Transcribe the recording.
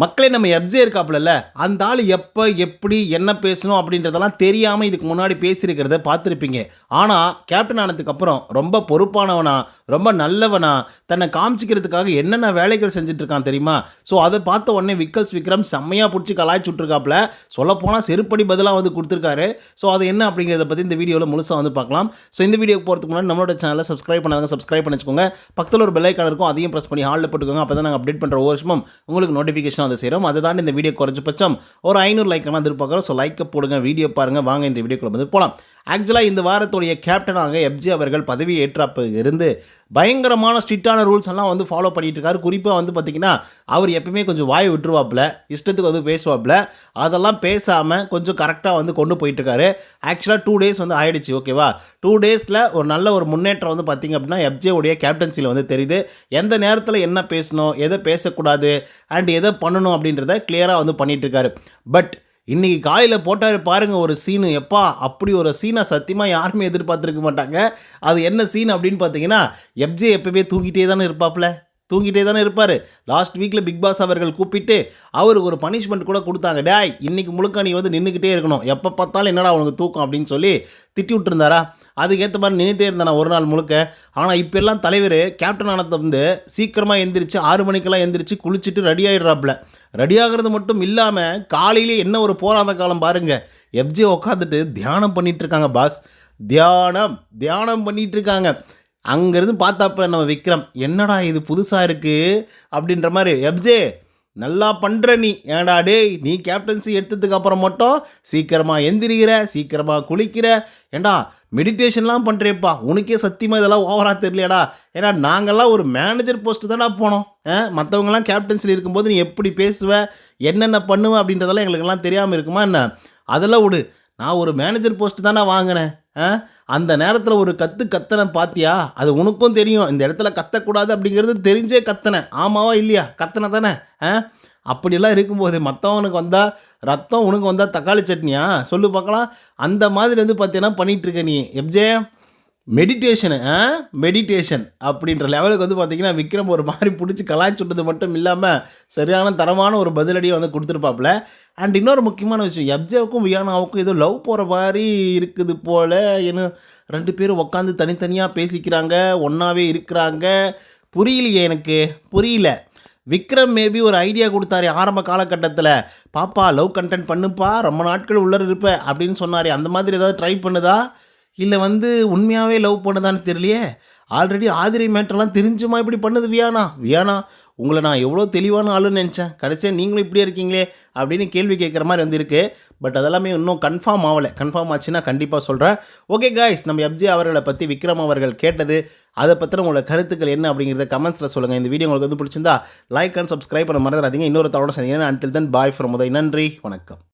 மக்களே நம்ம எப்ஜே இருக்காப்புல அந்த ஆள் எப்போ எப்படி என்ன பேசணும் அப்படின்றதெல்லாம் தெரியாமல் இதுக்கு முன்னாடி பேசியிருக்கிறத பார்த்துருப்பீங்க. ஆனால் கேப்டன் ஆனதுக்கு அப்புறம் ரொம்ப பொறுப்பானவனா ரொம்ப நல்லவனா தன்னை காமிச்சிக்கிறதுக்காக என்னென்ன வேலைகள் செஞ்சுட்டு இருக்கான் தெரியுமா? ஸோ அதை பார்த்த உடனே விக்கல்ஸ் விக்ரம் செம்மையாக பிடிச்சி கலாய்ச்சுட்ருக்காப்புல சொல்லப்போனால் செருப்படி பதிலாக வந்து கொடுத்துருக்காரு. ஸோ அது என்ன அப்படிங்கிறத பற்றி இந்த வீடியோவில் முழுசாக வந்து பார்க்கலாம். ஸோ இந்த வீடியோக்கு போகிறதுக்கு முன்னாடி நம்மளோட சேனலை சப்ஸ்கிரைப் பண்ணாங்க சப்ஸ்கிரைப் பண்ணி வச்சுக்கோங்க பக்கத்தில் ஒரு பெல்லைக்கான இருக்கும் அதையும் ப்ரெஸ் பண்ணி ஹாலில் போட்டுக்கோங்க. அப்போ தான் நாங்கள் அப்டேட் பண்ணுற ஒரு வருஷமும் உங்களுக்கு நோட்டிஃபிகேஷன் குறைஞ்சபட்சம் அதை செய்கிறோம் அதை தான் இந்த வீடியோ குறைஞ்சபட்சம் ஒரு ஐநூறு லைக் எல்லாம் எதிர்பார்க்குறோம். ஸோ லைக்கை போடுங்க வீடியோ பாருங்கள் வாங்க இந்த வீடியோக்குள்ள வந்து போகலாம் ஆக்சுவலாக இந்த வாரத்துடைய கேப்டனாக எப்ஜி அவர்கள் பதவி ஏற்றப்ப இருந்து பயங்கரமான ஸ்ட்ரிக்டான ரூல்ஸ் எல்லாம் வந்து ஃபாலோ பண்ணிகிட்டு இருக்காரு குறிப்பாக வந்து பார்த்திங்கன்னா அவர் எப்பயுமே கொஞ்சம் வாய் விட்டுருவாப்புல இஷ்டத்துக்கு வந்து பேசுவாப்புல. அதெல்லாம் பேசாமல் கொஞ்சம் கரெக்டாக வந்து கொண்டு போயிட்டுருக்காரு. ஆக்சுவலாக டூ டேஸ் வந்து ஆயிடுச்சு ஓகேவா டூ டேஸில் ஒரு நல்ல ஒரு முன்னேற்றம் வந்து பார்த்திங்க அப்படின்னா எப்ஜேவுடைய கேப்டன்சியில் வந்து தெரியுது. எந்த நேரத்தில் என்ன பேசணும் எதை பேசக்கூடாது அண்ட் எதை பண்ணணும் அப்படின்றத கிளியராக வந்து பண்ணிகிட்ருக்காரு பட் இன்னைக்கு காலையில் போட்டார் பாருங்கள் ஒரு சீனு எப்பா அப்படி ஒரு சீனை சத்தியமாக யாருமே எதிர்பார்த்துருக்க மாட்டாங்க. அது என்ன சீன் அப்படின்னு பார்த்தீங்கன்னா எப்ஜே எப்பவுமே தூங்கிட்டே தானே இருப்பாப்ல. தூங்கிட்டே தானே இருப்பார். லாஸ்ட் வீக்கில் பிக் பாஸ் அவர்கள் கூப்பிட்டு அவருக்கு ஒரு பனிஷ்மெண்ட் கூட கொடுத்தாங்க. டேய் இன்றைக்கி முழுக்க நீ வந்து நின்றுக்கிட்டே இருக்கணும். எப்போ பார்த்தாலும் என்னடா அவனுக்கு தூக்கம்? அப்படின்னு சொல்லி திட்டி விட்டுருந்தாரா அதுக்கேற்ற மாதிரி நின்றுட்டே இருந்தானா ஒரு நாள் முழுக்க. ஆனால் இப்போ எல்லாம் தலைவர் கேப்டன் ஆனத்தை வந்து சீக்கிரமாக எந்திரிச்சு ஆறு மணிக்கெல்லாம் எந்திரிச்சு குளிச்சுட்டு ரெடி ஆகிடுறாப்புல ரெடி ஆகிறது மட்டும் இல்லாமல் காலையிலே என்ன ஒரு போராத காலம் பாருங்கள் எப்ஜே உட்காந்துட்டு தியானம் பண்ணிகிட்ருக்காங்க பாஸ் தியானம் தியானம் பண்ணிகிட்ருக்காங்க அங்கேருந்து பார்த்தாப்புல நம்ம விக்ரம் என்னடா இது புதுசாக இருக்குது அப்படின்ற மாதிரி எப்ஜே நல்லா பண்ணுற நீ ஏன்டா டேய் நீ கேப்டன்சி எடுத்ததுக்கு அப்புறம் மட்டும் சீக்கிரமாக எந்திரிக்கிற சீக்கிரமாக குளிக்கிற. ஏண்டா மெடிடேஷன்லாம் பண்ணுறேப்பா உனக்கே சத்தியமாக இதெல்லாம் ஓவராக தெரியலையாடா? ஏன்னா நாங்கள்லாம் ஒரு மேனேஜர் போஸ்ட்டு தானே போனோம். மற்றவங்களாம் கேப்டன்சியில் இருக்கும்போது நீ எப்படி பேசுவ என்னென்ன பண்ணுவ அப்படின்றதெல்லாம் எங்களுக்கெல்லாம் தெரியாமல் இருக்குமா என்ன? அதெல்லாம் விடு. நான் ஒரு மேனேஜர் போஸ்ட்டு தானே வாங்கினேன். ஆ? அந்த நேரத்தில் ஒரு கத்து கத்தனை பாத்தியா? அது உனக்கும் தெரியும். இந்த இடத்துல கத்தக்கூடாது அப்படிங்கிறது தெரிஞ்சே கத்தனேன். ஆமாவா இல்லையா? கத்தனை தானே ஆ? அப்படிலாம் இருக்கும்போது மற்றவனுக்கு வந்தால் ரத்தம் உனக்கு வந்தால் தக்காளி சட்னியா? சொல்லு பார்க்கலாம். அந்த மாதிரி வந்து பார்த்தீங்கன்னா பண்ணிகிட்ருக்க நீ எப்ஜே? மெடிடேஷனு மெடிடேஷன் அப்படின்ற லெவலுக்கு வந்து பார்த்தீங்கன்னா விக்ரம் ஒரு மாதிரி பிடிச்சி கலாய்ச்சுட்டது மட்டும் இல்லாமல் சரியான தரமான ஒரு பதிலடியை வந்து கொடுத்துருப்பாப்புல. அண்ட் இன்னொரு முக்கியமான விஷயம் எப்ஜேவுக்கும் வியானாவுக்கும் ஏதோ லவ் போகிற மாதிரி இருக்குது போல் ஏன்னு ரெண்டு பேரும் உட்காந்து தனித்தனியாக பேசிக்கிறாங்க ஒன்றாவே இருக்கிறாங்க. புரியலையே எனக்கு புரியல. விக்ரம் மேபி ஒரு ஐடியா கொடுத்தாரு ஆரம்ப காலகட்டத்தில். பாப்பா லவ் கண்டென்ட் பண்ணுப்பா ரொம்ப நாட்கள் உள்ளே இருப்பேன் அப்படின்னு சொன்னார். அந்த மாதிரி ஏதாவது ட்ரை பண்ணுதா? இல்லை வந்து உண்மையாகவே லவ் பண்ணுதான்னு தெரியலையே? ஆல்ரெடி ஆதிரை மேட்டர்லாம் தெரிஞ்சுமா இப்படி பண்ணுது வியானா? வியானா உங்களை நான் எவ்வளோ தெளிவான ஆளுன்னு நினச்சேன். கடைசியாக நீங்களும் இப்படியே இருக்கீங்களே அப்படின்னு கேள்வி கேட்குற மாதிரி வந்திருக்கு. பட் அதெல்லாமே இன்னும் கன்ஃபார்ம் ஆகலை கன்ஃபார்ம் ஆச்சுன்னா கண்டிப்பாக சொல்கிறேன் ஓகே காய்ஸ் நம்ம எப்ஜி அவர்களை பற்றி விக்ரம் அவர்கள் கேட்டது அதை பற்றின உங்களோட கருத்துக்கள் என்ன அப்படிங்கிறத கமெண்ட்ஸில் சொல்லுங்கள் இந்த வீடியோ உங்களுக்கு வந்து பிடிச்சிருந்தா லைக் அண்ட் சப்ஸ்கிரைப் பண்ண மறந்துடாதீங்க. இன்னொரு தவணை சந்திங்கன்னா until then bye from Uday நன்றி. வணக்கம்.